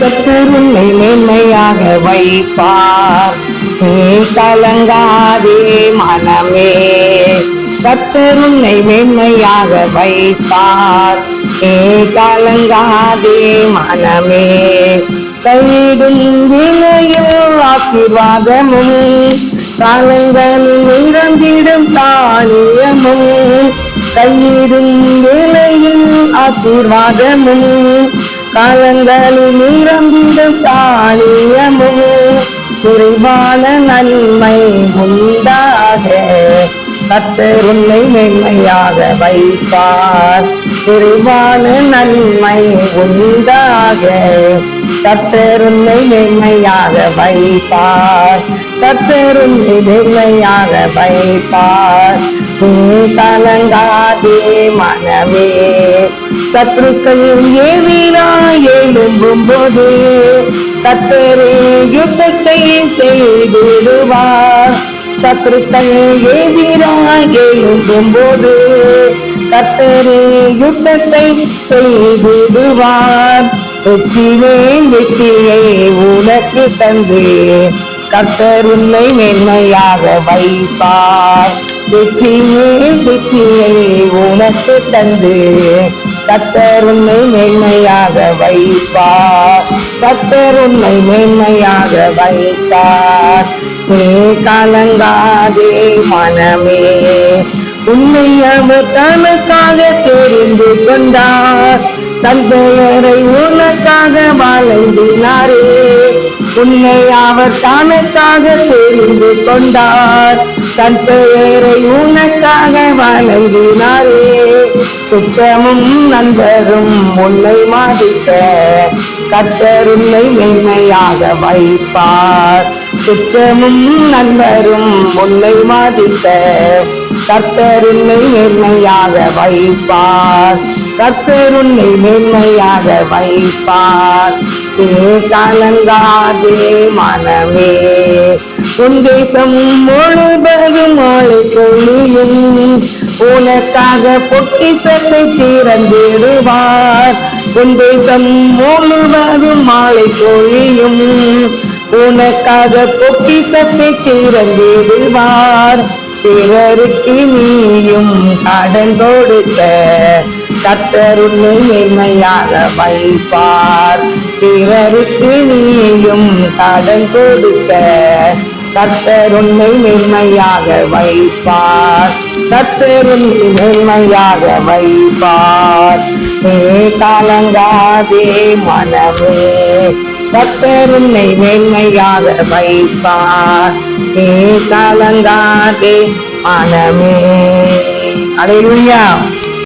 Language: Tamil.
கத்தர் உன்னை மேன்மையாக வைப்பார். நீ கலங்காதே மனமே. கத்தர் உன்னை மேன்மையாக வைப்பார். நீ கலங்காதே மனமே. கையிடும் விலையில் ஆசீர்வாதமும் காலங்களில் நிரம்பிடும் தானியமும் கையிடும் வேலையில் ஆசீர்வாதமும் காலங்களில் நிரம்பிட தானியமும் குறைவான நன்மை உண்டாக. கத்தர் உன்னை மென்மையாக வைப்பார். குறைவான நன்மை உண்டாக. கத்தர் உன்னை மென்மையாக வைப்பார். கத்தர் உன்னை மென்மையாக வைப்பார். கலங்காதே மனமே. சத்துருக்கள் ஏவினா எழும்பும் போது கத்தரே யுத்தத்தை செய்திடுவார் சத்துருக்கள் ஏவினா எழும்பும் போது கத்தரே யுத்தத்தை செய்திடுவார் வெற்றிவே வெற்றியை உனக்கு தந்து கத்தருன்னை மென்மையாக வைப்பார். வெற்றியே வெற்றியை உனக்கு தந்து. கத்தருமை மேன்மையாக வைப்பார். கத்தருமை மேன்மையாக வைப்பார். நீ கலங்காதே மனமே. உன்னை அவர் தனக்காக தெரிந்து கொண்டார். தன் பெயரை உனக்காக வாழ்ந்தினாரே உன்னை அவர் தனக்காக தெரிந்து கொண்டார். தன் பெயரை உனக்காக வணங்கினாரே. சுற்றமும் நண்பரும் உன்னை மாதிக்க கத்தர் மென்மையாக வைப்பார். சுற்றமும் நண்பரும் உன்னை மாதிக்க கர்த்தர் மென்மையாக வைப்பார். கர்த்தர் மென்மையாக வைப்பார். கலங்காதே மனமே. உன் தேசம் முழுவதும் மழை பொழியும் உனக்காக பொக்கிசத்தை திறந்திடுவார். உன் தேசம் முழுவதும் மாலை பொழியும் உனக்காக பொக்கிசத்தை திறந்திடுவார். பிறருக்கு நீயும் கடன் கொடுத்த கத்தர் உன்னை வைப்பார். பிறருக்கு நீயும் கடன் கொடுக்க கத்தருண்மை மென்மையாக வைப்பார். கத்தருண்மை மென்மையாக வைப்பார். நீ கலங்காதே மனமே. கத்தருண்மை மென்மையாக வைப்பார். நீ கலங்காதே மனமே. அலையா